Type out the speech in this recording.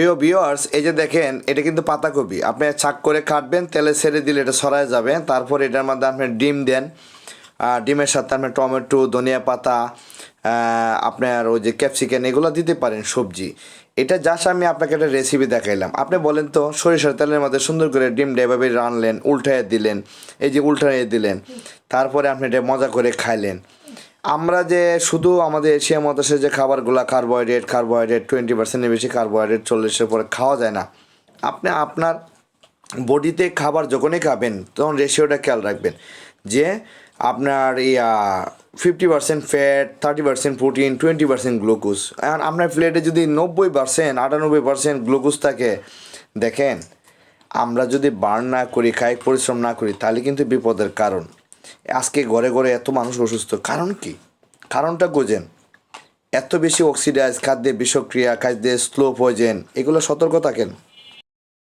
প্রিয় ভিউয়ার্স এই যে দেখেন, এটা কিন্তু পাতাকপি। আপনি ছাক করে কাটবেন, তেলে ছেড়ে দিলে এটা সরায় যাবে। তারপর এটার মধ্যে আপনি ডিম দেন। ডিমের সাথে আপনি টমেটো, ধনিয়া পাতা আপনার ওই যে ক্যাপসিকান এগুলো দিতে পারেন সবজি। এটা জাস্ট আমি আপনাকে একটা রেসিপি দেখাইলাম। আপনি বলেন তো, সরিষার তেলের মধ্যে সুন্দর করে ডিমটা এভাবে রানলেন উল্টায় দিলেন, এই যে উল্টায় দিলেন, তারপরে আপনি এটা মজা করে খাইলেন। আমরা যে শুধু আমাদের এশিয়া মহাদেশে যে খাবারগুলো কার্বোহাইড্রেট কার্বোহাইড্রেট টোয়েন্টি পার্সেন্টের বেশি কার্বোহাইড্রেট চল্লিশের পরে খাওয়া যায় না। আপনি আপনার বডিতে খাবার যখনই খাবেন, তখন রেশিওটা খেয়াল রাখবেন যে আপনার ইয়া fifty percent fat thirty percent protein twenty percent glucose এখন আপনার প্লেটে যদি নব্বই পার্সেন্ট আটানব্বই পার্সেন্ট গ্লুকোজ থাকে, দেখেন, আমরা যদি বার্ন না করি কায়িক পরিশ্রম না করি, তাহলে কিন্তু বিপদের কারণ। আজকে ঘরে ঘরে এত মানুষ অসুস্থ। কারণ কি? কারণটা গোজেন এত বেশি অক্সিডাইজ খাদ্যে বিষক্রিয়া, খাদ্যে স্লো পয়জেন এগুলো সতর্ক থাকেন।